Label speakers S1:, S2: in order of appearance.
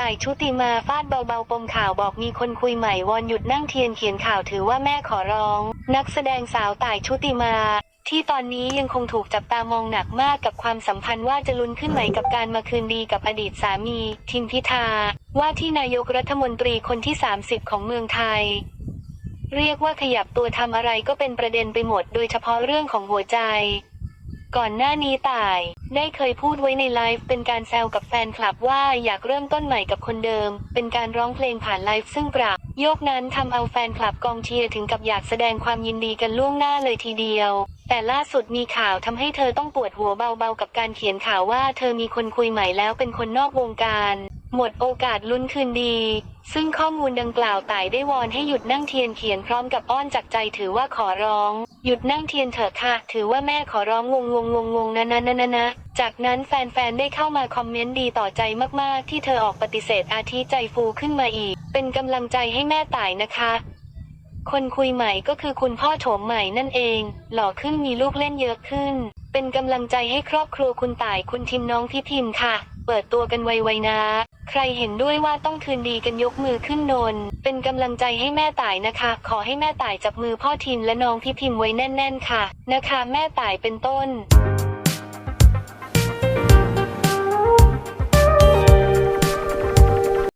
S1: ต่ายชุติมาฟาดเบาๆปมข่าวบอกมีคนคุยใหม่วอนหยุดนั่งเทียนเขียนข่าวถือว่าแม่ขอร้อง นักแสดงสาวต่ายชุติมา ที่ตอนนี้ยังคงถูกจับตามองหนักมากกับความสัมพันธ์ว่าจะลุ้นขึ้นไหมกับการมาคืนดีกับอดีตสามีทิมพิธา ว่าที่นายกรัฐมนตรีคนที่ 30 ของเมืองไทย เรียกว่าขยับตัวทำอะไรก็เป็นประเด็นไปหมด โดยเฉพาะเรื่องของหัวใจ ก่อนหน้านี้ต่าย ได้เคยพูดไว้ในไลฟ์เป็นการแซวกับแฟนคลับว่าอยากเริ่มต้นใหม่กับคนเดิม เป็นการร้องเพลงผ่านไลฟ์ซึ่งปรับโยกนั้นทำเอาแฟนคลับกองเชียร์ถึงกับอยากแสดงความยินดีกันล่วงหน้าเลยทีเดียว แต่ล่าสุดมีข่าวทำให้เธอต้องปวดหัวเบาๆกับการเขียนข่าวว่าเธอมีคนคุยใหม่แล้วเป็นคนนอกวงการ หมดโอกาสลุ้นคืนดี ซึ่งข้อมูลดังกล่าวต่ายได้วอนให้หยุดนั่งเทียนเขียนพร้อมกับอ้อนจากใจถือว่าขอร้อง หยุดนั่งเทียนเถอะค่ะ ถือว่าแม่ขอร้องงงงงงงงนะนะนะนะนะจากนั้นแฟนๆ ได้เข้ามาคอมเมนต์ดีต่อใจมากๆ ที่เธอออกปฏิเสธอาทิใจฟูขึ้นมาอีก เป็นกำลังใจให้แม่ต่ายนะคะ คนคุยใหม่ก็คือคุณพ่อโฉมใหม่นั่นเอง หล่อขึ้นมีลูกเล่นเยอะขึ้น เป็นกำลังใจให้ครอบครัวคุณต่ายคุณทิมน้องพี่พิมค่ะ เปิดตัวกันไวๆนะ ใครเห็นด้วยว่าต้องคืนดีกันยกมือขึ้นนน เป็นกำลังใจให้แม่ต่ายนะคะ ขอให้แม่ต่ายจับมือพ่อทินและน้องพิพิมพ์ไว้แน่น ๆ ค่ะ นะคะ แม่ต่ายเป็นต้น